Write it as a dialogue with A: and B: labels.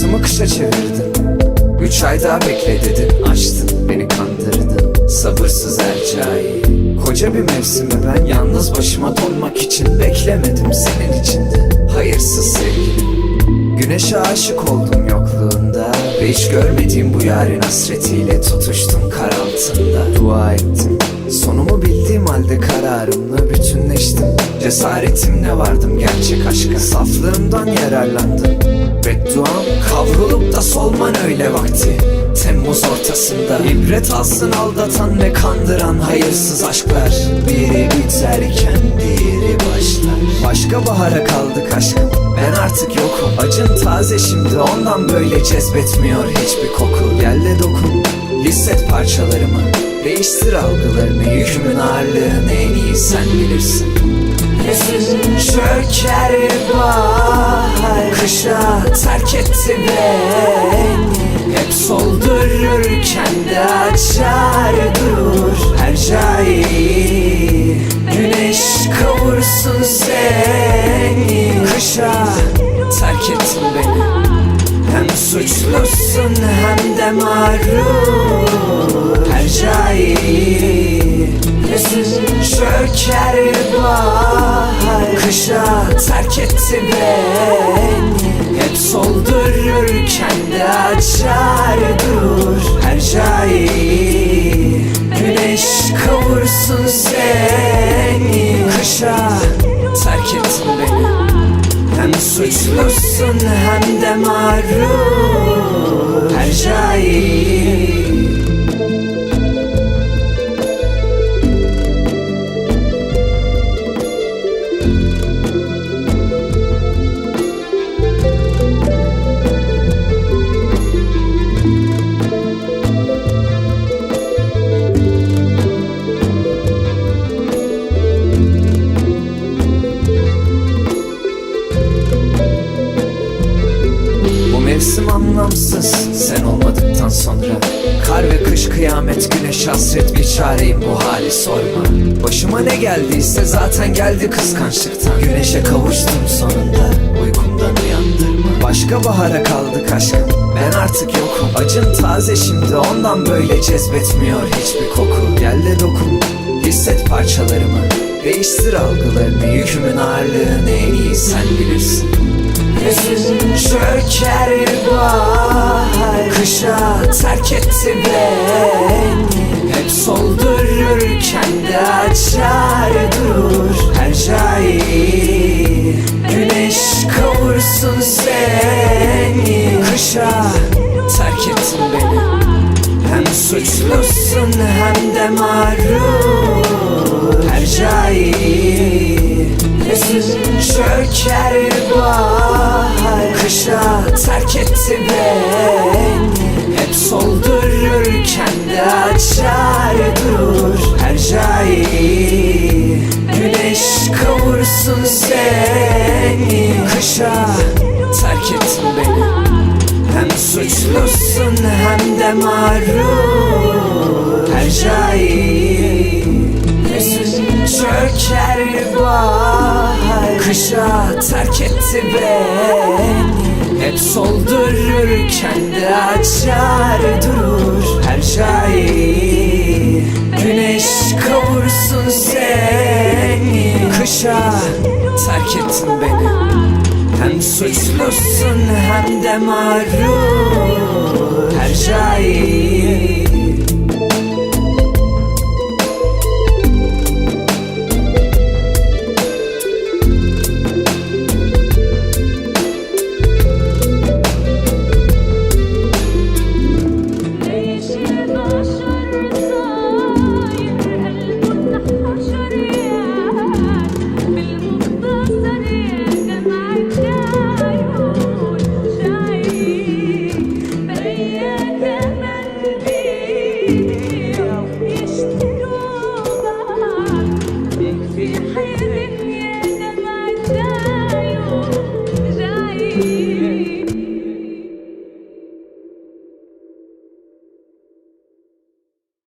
A: Yazımı kışa çevirdin. Üç ay daha bekle dedin. Açtın beni kandırdın. Sabırsız ercai. Koca bir mevsimi ben yalnız başıma donmak için Beklemedim senin içinde. Hayırsız sevgilim. Güneşe aşık oldum yokluğunda. Ve hiç görmediğim bu yarın hasretiyle tutuştum kar altında. Dua ettim. Sonumu bildiğim halde kararımla bütünleştim. Cesaretimle vardım gerçek aşka. Saflığımdan yararlandım Bedduam kavrulup da solman öyle vakti. Temmuz ortasında ibret alsın aldatan ve kandıran hayırsız aşklar. Biri biterken diğeri başlar. Başka bahara kaldık aşkım ben artık yokum. Acın taze şimdi ondan böyle cezbetmiyor hiçbir koku. Gel de dokun listet parçalarımı. Değiştir algılarını yükümün ağırlığını en iyi sen bilirsin. Yüzün çöker bahar Kışa terk etti beni. Hep soldururken de açar durur Her cai Güneş kavursun seni. Kışa terk ettin beni. Hem suçlusun hem de mağrur Her cai Yüzün çöker bahar Kışa terk etti beni. Hep soldururken de açar dur Her cai Güneş kavursun seni. Kışa terk ettin beni. Hem suçlusun hem de mağrur Her cai Bu mevsim anlamsız. Sen olmadıktan sonra Kar ve kış kıyamet güneş hasret bir çareyim bu hali sorma. Başıma ne geldiyse zaten geldi kıskançlıktan. Güneşe kavuştum sonunda uykumdan uyandırma. Başka bahara kaldık aşkım ben artık yokum. Acın taze şimdi ondan böyle cezbetmiyor hiçbir koku. Gel de dokun hisset parçalarımı. Değiştir algılarını yükümün ağırlığını en iyi sen bilirsin Yüzün çöker bahar Kışa terk etti beni. Hep soldururken de açar dur. Her cai Güneş kavursun seni. Kışa terk ettin beni. Hem suçlusun hem de mağrur etti beni Hep soldururken de açar dur Her cai Güneş kavursun seni. Kışa terk ettin beni. Hem suçlusun hem de mağrur Her cai Yüzün çöker bahar. Kışa terk etti beni Hep soldururken de açar durur Her cai Güneş kavursun seni Kışa terk ettin beni. Hem suçlusun hem de mağrur Her cai